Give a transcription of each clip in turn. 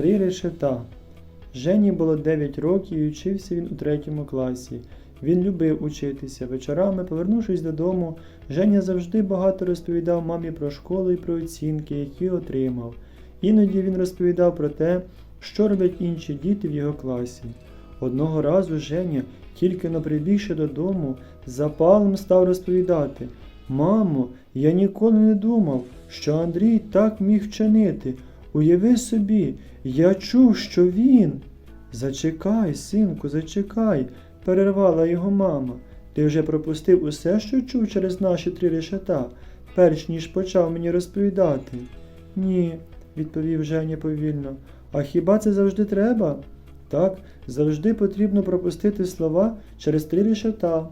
Три решета. Жені було 9 років і вчився він у третьому класі. Він любив учитися. Вечорами, повернувшись додому, Женя завжди багато розповідав мамі про школу і про оцінки, які отримав. Іноді він розповідав про те, що роблять інші діти в його класі. Одного разу Женя, тільки но прибігши додому, запалом став розповідати Мамо, я ніколи не думав, що Андрій так міг вчинити. Уяви собі, я чув, що він. Зачекай, синку, зачекай, перервала його мама. Ти вже пропустив усе, що чув через наші три решета, перш ніж почав мені розповідати. Ні, відповів Женя повільно. А хіба це завжди треба? Так, завжди потрібно пропустити слова через три решета.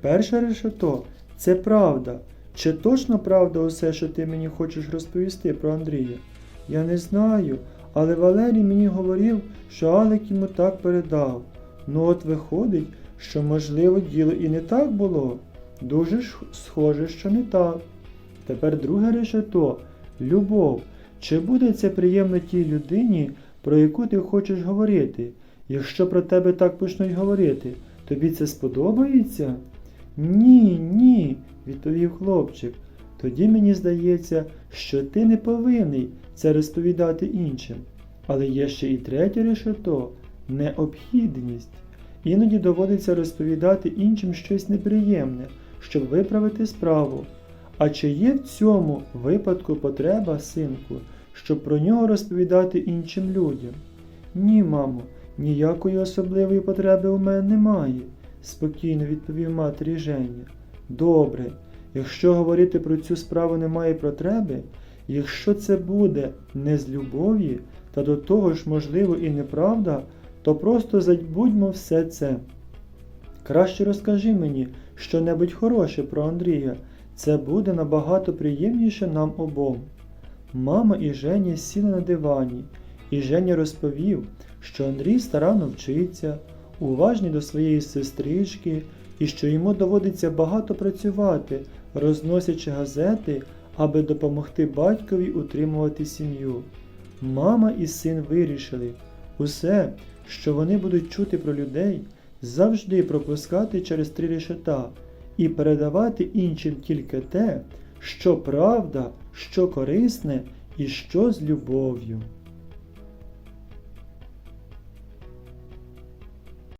Перше решето це правда. Чи точно правда усе, що ти мені хочеш розповісти про Андрія? Я не знаю, але Валерій мені говорив, що Алек йому так передав. Ну от виходить, що, можливо, діло і не так було. Дуже ж схоже, що не так. Тепер друге решето любов. Чи буде це приємно тій людині, про яку ти хочеш говорити? Якщо про тебе так почнуть говорити, тобі це сподобається? Ні, ні, відповів хлопчик. Тоді мені здається, що ти не повинний це розповідати іншим. Але є ще і третє решето необхідність. Іноді доводиться розповідати іншим щось неприємне, щоб виправити справу. А чи є в цьому випадку потреба, синку, щоб про нього розповідати іншим людям? Ні, мамо, ніякої особливої потреби у мене немає, спокійно відповів матері Женя. Добре, якщо говорити про цю справу немає потреби, якщо це буде не з любові, та до того ж, можливо, і неправда, то просто забудьмо все це. Краще розкажи мені щонебудь хороше про Андрія. Це буде набагато приємніше нам обом. Мама і Женя сіли на дивані, і Женя розповів, що Андрій старанно вчиться, уважний до своєї сестрички, і що йому доводиться багато працювати, розносячи газети, аби допомогти батькові утримувати сім'ю. Мама і син вирішили усе, що вони будуть чути про людей, завжди пропускати через три решета і передавати іншим тільки те, що правда, що корисне і що з любов'ю.